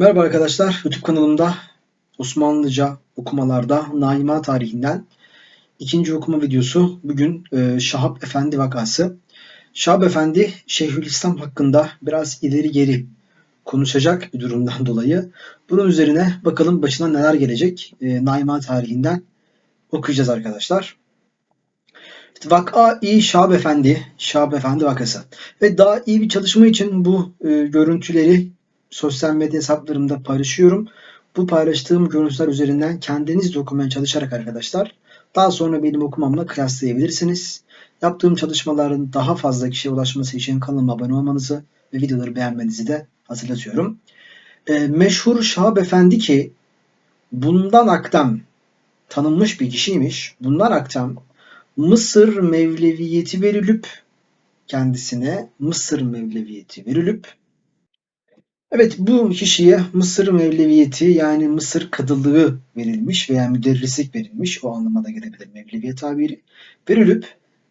Merhaba arkadaşlar, YouTube kanalımda Osmanlıca okumalarda Naima tarihinden ikinci okuma videosu. Bugün e, Şahap Efendi vakası. Şahap Efendi Şeyhülislam hakkında biraz ileri geri konuşacak bir durumdan dolayı. Bunun üzerine bakalım başına neler gelecek e, Naima tarihinden okuyacağız arkadaşlar. Vaka-i Şahap Efendi, Şahap Efendi vakası. Ve daha iyi bir çalışma için bu e, görüntüleri sosyal medya hesaplarımda paylaşıyorum. Bu paylaştığım görüntüler üzerinden kendiniz de okumaya çalışarak arkadaşlar daha sonra benim okumamla kıyaslayabilirsiniz. Yaptığım çalışmaların daha fazla kişiye ulaşması için kanalıma abone olmanızı ve videoları beğenmenizi de hatırlatıyorum. E, meşhur Şahap Efendi ki bundan aktem tanınmış bir kişiymiş. Bundan aktem Mısır Mevleviyeti verilip kendisine Mısır Mevleviyeti verilip Evet bu kişiye Mısır Mevleviyeti yani Mısır kadılığı verilmiş veya müderrislik verilmiş o anlamada gelebilir. Mevleviye tabiri verilip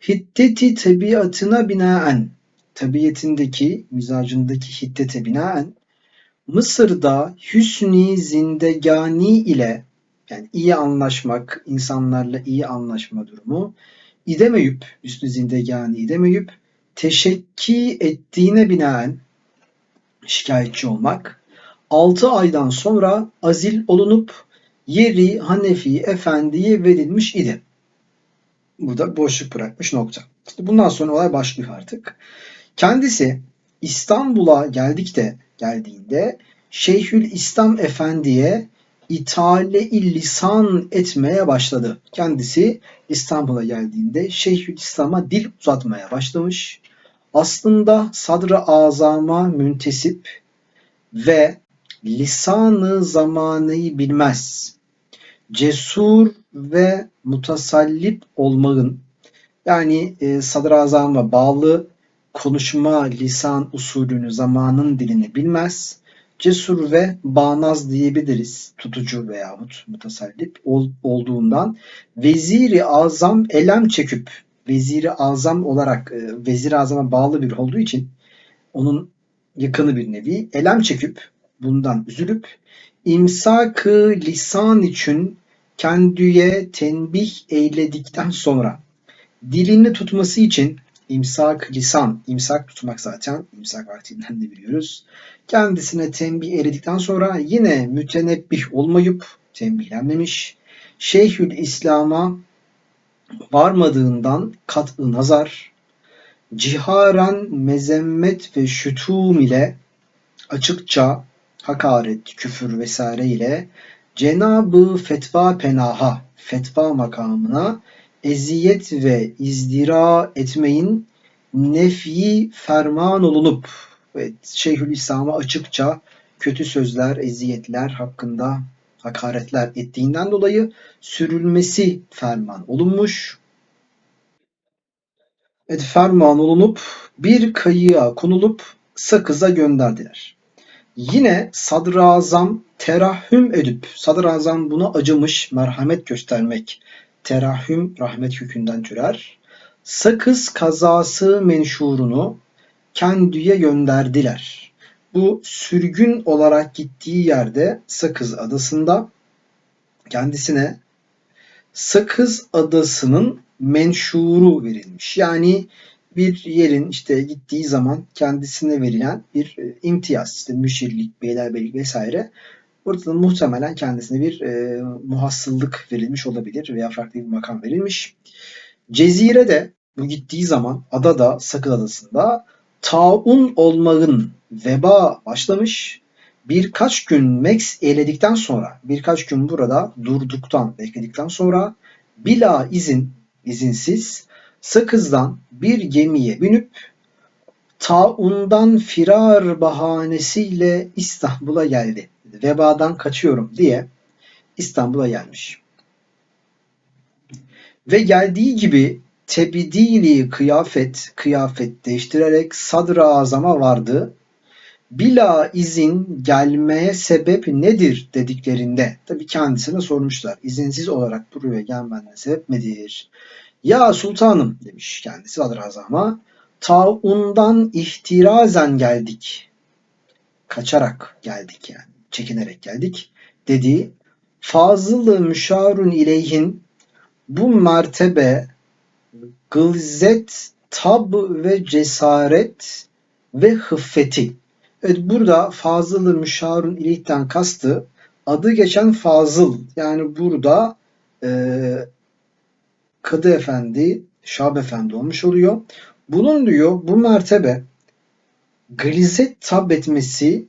hiddeti tabiatına binaen tabiatindeki mizacındaki hiddete binaen Mısır'da hüsni zindegani ile yani iyi anlaşmak, insanlarla iyi anlaşma durumu idemeyüp, hüsnü zindegani idemeyüp teşekki ettiğine binaen şikayetçi olmak. 6 aydan sonra azil olunup yeri Hanefi Efendi'ye verilmiş idi. Burada boşluk bırakmış nokta. İşte bundan sonra olay başlıyor artık. Kendisi İstanbul'a geldikte geldiğinde Şeyhül İslam Efendi'ye itale-i lisan etmeye başladı. Kendisi İstanbul'a geldiğinde Şeyhül İslam'a dil uzatmaya başlamış aslında sadr-ı azama müntesip ve lisanı zamanıyı bilmez. Cesur ve mutasallip olmanın yani e, sadr-ı azama bağlı konuşma lisan usulünü zamanın dilini bilmez. Cesur ve bağnaz diyebiliriz. Tutucu veyahut mutasallip ol, olduğundan veziri azam elem çekip Veziri Azam olarak e, Vezir Azam'a bağlı bir olduğu için onun yakını bir nevi elem çekip bundan üzülüp imsak-ı lisan için kendiye tenbih eyledikten sonra dilini tutması için imsak lisan, imsak tutmak zaten imsak vaktinden de biliyoruz. Kendisine tembih eyledikten sonra yine mütenebbih olmayıp tembihlenmemiş. Şeyhül İslam'a varmadığından kat'ı nazar, ciharan mezemmet ve şütum ile açıkça hakaret, küfür vesaire ile Cenabı fetva penaha, fetva makamına eziyet ve izdira etmeyin nefi ferman olunup evet, Şeyhülislam'a açıkça kötü sözler, eziyetler hakkında hakaretler ettiğinden dolayı sürülmesi ferman olunmuş. Evet, ferman olunup bir kayığa konulup sakıza gönderdiler. Yine sadrazam terahüm edip, sadrazam buna acımış, merhamet göstermek, terahüm rahmet hükünden türer. Sakız kazası menşurunu kendiye gönderdiler bu sürgün olarak gittiği yerde Sakız Adası'nda kendisine Sakız Adası'nın menşuru verilmiş. Yani bir yerin işte gittiği zaman kendisine verilen bir e, imtiyaz, işte müşirlik, beylerbelik vesaire. Burada da muhtemelen kendisine bir e, muhassıllık verilmiş olabilir veya farklı bir makam verilmiş. Cezire de bu gittiği zaman adada, Sakız Adası'nda taun olmanın veba başlamış. Birkaç gün Max eledikten sonra, birkaç gün burada durduktan, bekledikten sonra bila izin, izinsiz Sakız'dan bir gemiye binip taundan firar bahanesiyle İstanbul'a geldi. Vebadan kaçıyorum diye İstanbul'a gelmiş. Ve geldiği gibi tebdili kıyafet, kıyafet değiştirerek sadr-ı azama vardı. Bila izin gelmeye sebep nedir dediklerinde tabi kendisine sormuşlar. İzinsiz olarak buraya gelmenden sebep nedir? Ya sultanım demiş kendisi sadrazama. Taundan ihtirazen geldik. Kaçarak geldik yani. çekinerek geldik. Dedi Fazıl-ı müşarun ileyhin bu mertebe gılzet, tab ve cesaret ve hıffeti. Evet burada fazıl-ı müşarun ileyhten kastı adı geçen fazıl. Yani burada e, Kadı Efendi, Şab Efendi olmuş oluyor. Bunun diyor bu mertebe galizet tab etmesi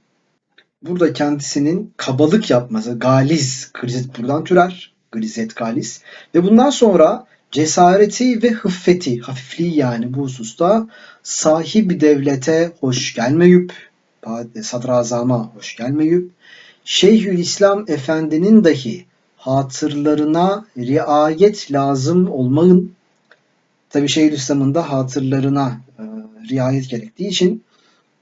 burada kendisinin kabalık yapması, galiz, galizet buradan türer, galizet, galiz ve bundan sonra cesareti ve hıffeti, hafifliği yani bu hususta sahibi devlete hoş gelmeyip, sadrazama hoş gelmeyip, Şeyhül İslam Efendi'nin dahi hatırlarına riayet lazım olmayın. Tabi Şeyhülislam'ın da hatırlarına e, riayet gerektiği için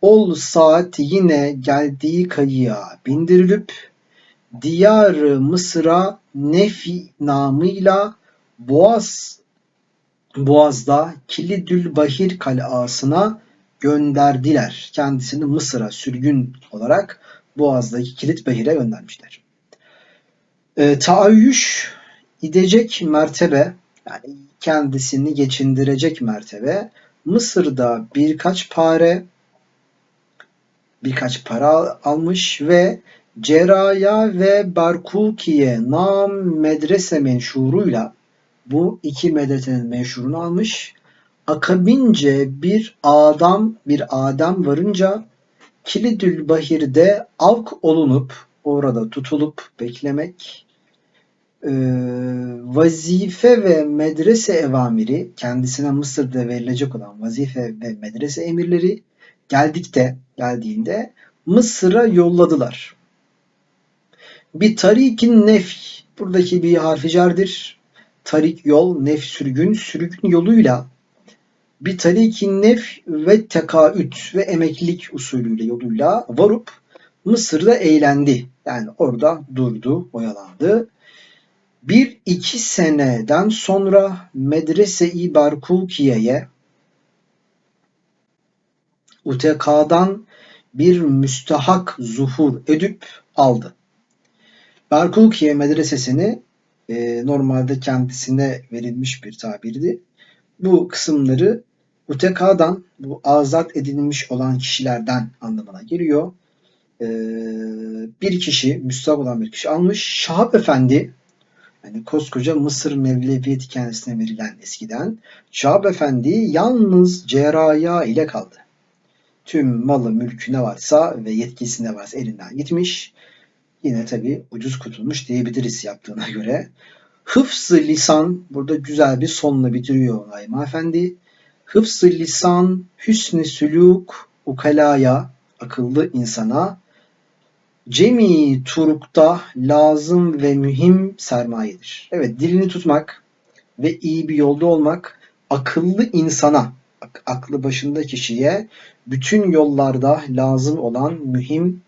ol saat yine geldiği kayıya bindirilip diyar Mısır'a nefi namıyla Boğaz Boğaz'da Kilidül Bahir kalasına gönderdiler. Kendisini Mısır'a sürgün olarak Boğaz'daki Kilit Bahir'e göndermişler. E, taayyüş idecek mertebe yani kendisini geçindirecek mertebe Mısır'da birkaç pare birkaç para almış ve Ceraya ve Barkukiye nam medrese menşuruyla bu iki medresenin menşurunu almış. Akabince bir adam bir adam varınca Kilidül Bahir'de avk olunup orada tutulup beklemek e, vazife ve medrese evamiri kendisine Mısır'da verilecek olan vazife ve medrese emirleri geldikte geldiğinde Mısır'a yolladılar. Bir tarikin nef buradaki bir harficardır. Tarik yol, nef sürgün, sürgün yoluyla bir tarikin nef ve tekaüt ve emeklilik usulüyle yoluyla varıp Mısır'da eğlendi. Yani orada durdu, oyalandı. Bir iki seneden sonra Medrese-i Barkukiye'ye UTK'dan bir müstahak zuhur edip aldı. Barkukiye medresesini e, normalde kendisine verilmiş bir tabirdi. Bu kısımları UTK'dan bu azat edilmiş olan kişilerden anlamına geliyor. E, bir kişi, müstahak olan bir kişi almış. Şahap Efendi yani koskoca Mısır Mevleviyeti kendisine verilen eskiden Şahap Efendi yalnız ceraya ile kaldı tüm malı mülkü ne varsa ve yetkisi ne varsa elinden gitmiş. Yine tabi ucuz kurtulmuş diyebiliriz yaptığına göre. Hıfzı lisan burada güzel bir sonla bitiriyor Naim Efendi. Hıfzı lisan hüsnü sülük ukalaya akıllı insana cemi turukta lazım ve mühim sermayedir. Evet dilini tutmak ve iyi bir yolda olmak akıllı insana aklı başında kişiye bütün yollarda lazım olan mühim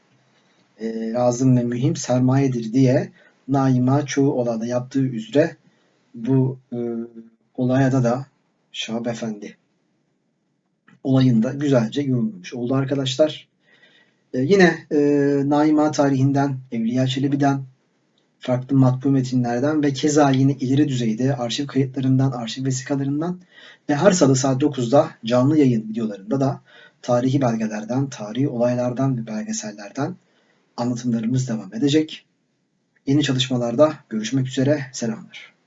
e, lazım ve mühim sermayedir diye Naima çoğu olada yaptığı üzere bu e, olayda da Şahap Efendi olayında güzelce yorumlamış oldu arkadaşlar. E, yine e, Naima tarihinden, Evliya Çelebi'den, farklı matbu metinlerden ve keza yine ileri düzeyde arşiv kayıtlarından, arşiv vesikalarından ve her salı saat 9'da canlı yayın videolarında da tarihi belgelerden, tarihi olaylardan ve belgesellerden anlatımlarımız devam edecek. Yeni çalışmalarda görüşmek üzere. Selamlar.